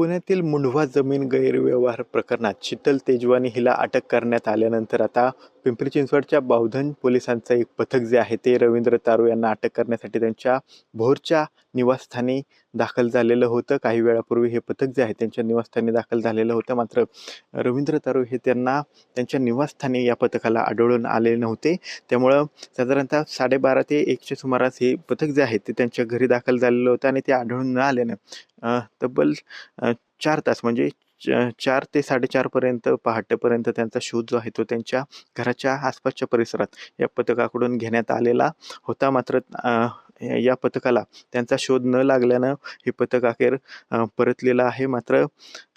पुण्यातील मुंढवा जमीन गैरव्यवहार प्रकरणात शीतल तेजवानी हिला अटक करण्यात आल्यानंतर आता पिंपरी चिंचवडच्या बावधन पोलिसांचं एक पथक जे आहे ते रवींद्र तारू यांना अटक करण्यासाठी त्यांच्या भोरच्या निवासस्थानी दाखल झालेलं होतं. काही वेळापूर्वी हे पथक जे आहे त्यांच्या निवासस्थानी दाखल झालेलं होतं. मात्र रवींद्र तारू हे त्यांना त्यांच्या निवासस्थानी या पथकाला आढळून आले नव्हते. त्यामुळं साधारणतः साडेबारा ते एकच्या सुमारास हे पथक जे आहे ते त्यांच्या घरी दाखल झालेलं होतं आणि ते आढळून न आल्यानं तब्बल चार तास म्हणजे चार ते साडेचारपर्यंत पहाटेपर्यंत त्यांचा शोध जो आहे तो त्यांच्या घराच्या आसपासच्या परिसरात या पथकाकडून घेण्यात आलेला होता. मात्र या पथकाला त्यांचा शोध न लागल्यानं हे पथक अखेर परतलेलं आहे. मात्र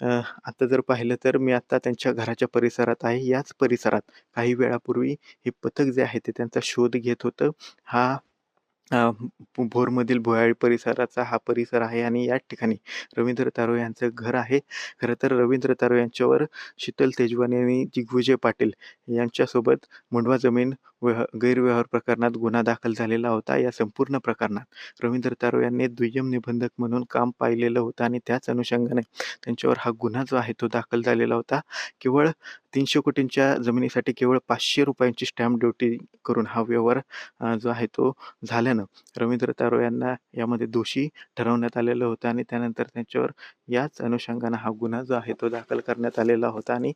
आता जर पाहिलं तर मी आत्ता त्यांच्या घराच्या परिसरात आहे. याच परिसरात काही वेळापूर्वी हे पथक जे आहे ते त्यांचा शोध घेत होतं. हा अ, भोरमधील भोयाळी परिसराचा हा परिसर आहे आणि या ठिकाणी रवींद्र तारो यांचं घर आहे. खरं तर रवींद्र तारो यांच्यावर शीतल तेजवानी आणि दिग्विजय पाटील यांच्यासोबत मुंडवा जमीन व्यवह गैरव्यवहार प्रकरणात गुन्हा दाखल झालेला होता. या संपूर्ण प्रकरणात रवींद्र तारो यांनी दुय्यम निबंधक म्हणून काम पाहिलेलं होतं आणि त्याच अनुषंगाने त्यांच्यावर हा गुन्हा जो आहे तो दाखल झालेला होता. केवळ तीनशे कोटींच्या जमिनीसाठी केवळ पाचशे रुपयांची स्टॅम्प ड्युटी करून हा व्यवहार जो आहे तो झाल्यानं रवींद्र तारो यांना यामध्ये दोषी ठरवण्यात आलेलं होतं आणि त्यानंतर त्यांच्यावर याच अनुषंगानं हा गुन्हा जो आहे तो दाखल करण्यात आलेला होता आणि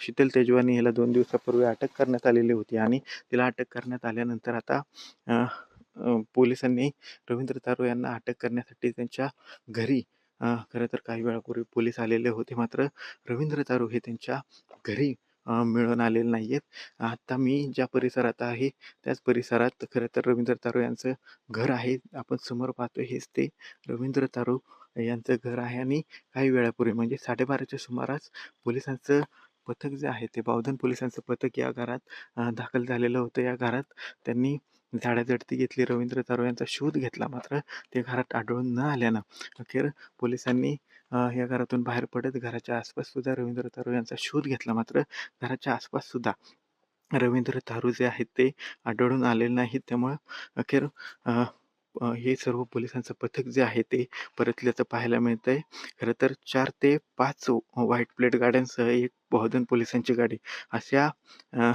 शीतल तेजवानी याला दोन दिवसापूर्वी अटक करण्यात आलेली होती आणि तिला अटक करण्यात आल्यानंतर आता पोलिसांनी रवींद्र तारो यांना अटक करण्यासाठी त्यांच्या घरी खरं तर काही वेळापूर्वी पोलीस आलेले होते. मात्र रवींद्र तारू हे त्यांच्या घरी मिळून आलेले नाही आहेत आता मी ज्या परिसरात आहे त्याच परिसरात खरं तर रवींद्र तारू यांचं घर आहे. आपण समोर पाहतो हेच ते रवींद्र तारू यांचं घर आहे. आणि काही वेळापूर्वी म्हणजे साडेबाराच्या सुमारास पोलिसांचं पथक जे आहे ते बावधन पोलिसांचं पथक या घरात दाखल झालेलं होतं. या घरात त्यांनी झाडाझडती घेतली. रवींद्र तारो यांचा शोध घेतला मात्र ते घरात आढळून न आल्यानं अखेर पोलिसांनी या घरातून बाहेर पडत घराच्या आसपास सुद्धा रवींद्र तारो यांचा शोध घेतला. मात्र घराच्या आसपास सुद्धा रवींद्र तारू जे आहेत ते आढळून आलेले नाहीत. त्यामुळं अखेर अ, हे सर्व पोलिसांचं पथक जे आहे ते परतल्याचं पाहायला मिळतंय. खरं तर चार ते पाच व्हाईट प्लेट गाड्यांसह एक बहुजन पोलिसांची गाडी अशा अ,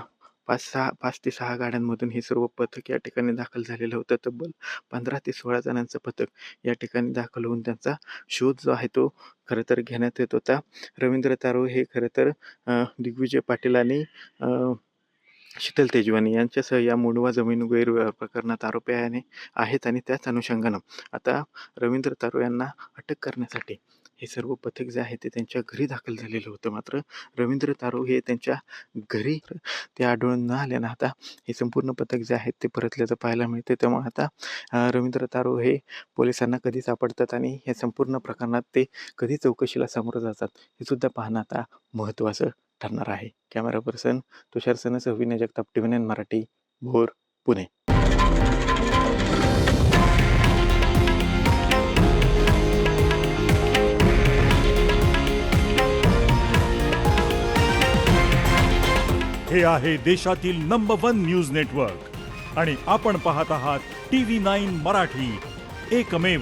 पाच सहा पाच ते सहा गाड्यांमधून हे सर्व पथक या ठिकाणी दाखल झालेलं होतं. तब्बल पंधरा ते सोळा जणांचं पथक या ठिकाणी दाखल होऊन त्यांचा शोध जो आहे तो खरं तर घेण्यात येत होता. रवींद्र तारो हे खरं तर अ, दिग्विजय पाटील आणि अ, शीतल तेजवानी यांच्यासह या मुंडवा जमीन गैरव्यवहार प्रकरणात आरोपी आहे आहेत आणि त्याच अनुषंगानं आता रवींद्र तारू यांना अटक करण्यासाठी हे सर्व पथक जे आहे ते त्यांच्या घरी दाखल झालेलं होतं. मात्र रवींद्र तारू हे त्यांच्या घरी ते आढळून न आल्यानं आता हे संपूर्ण पथक जे आहेत ते परतल्याचं पाहायला मिळते त्यामुळे आता रवींद्र तारू हे पोलिसांना कधी सापडतात आणि या संपूर्ण प्रकरणात ते कधी चौकशीला सामोरं जातात हे सुद्धा पाहणं आता महत्त्वाचं ठरणार आहे. Camera person Tushar Sanas Vinay Jagtap T Marathi Bhor Pune. हे आहे देशातील नंबर वन न्यूज नेटवर्क आणि आपण पाहत आहात टी व्ही नाईन मराठी. एकमेव.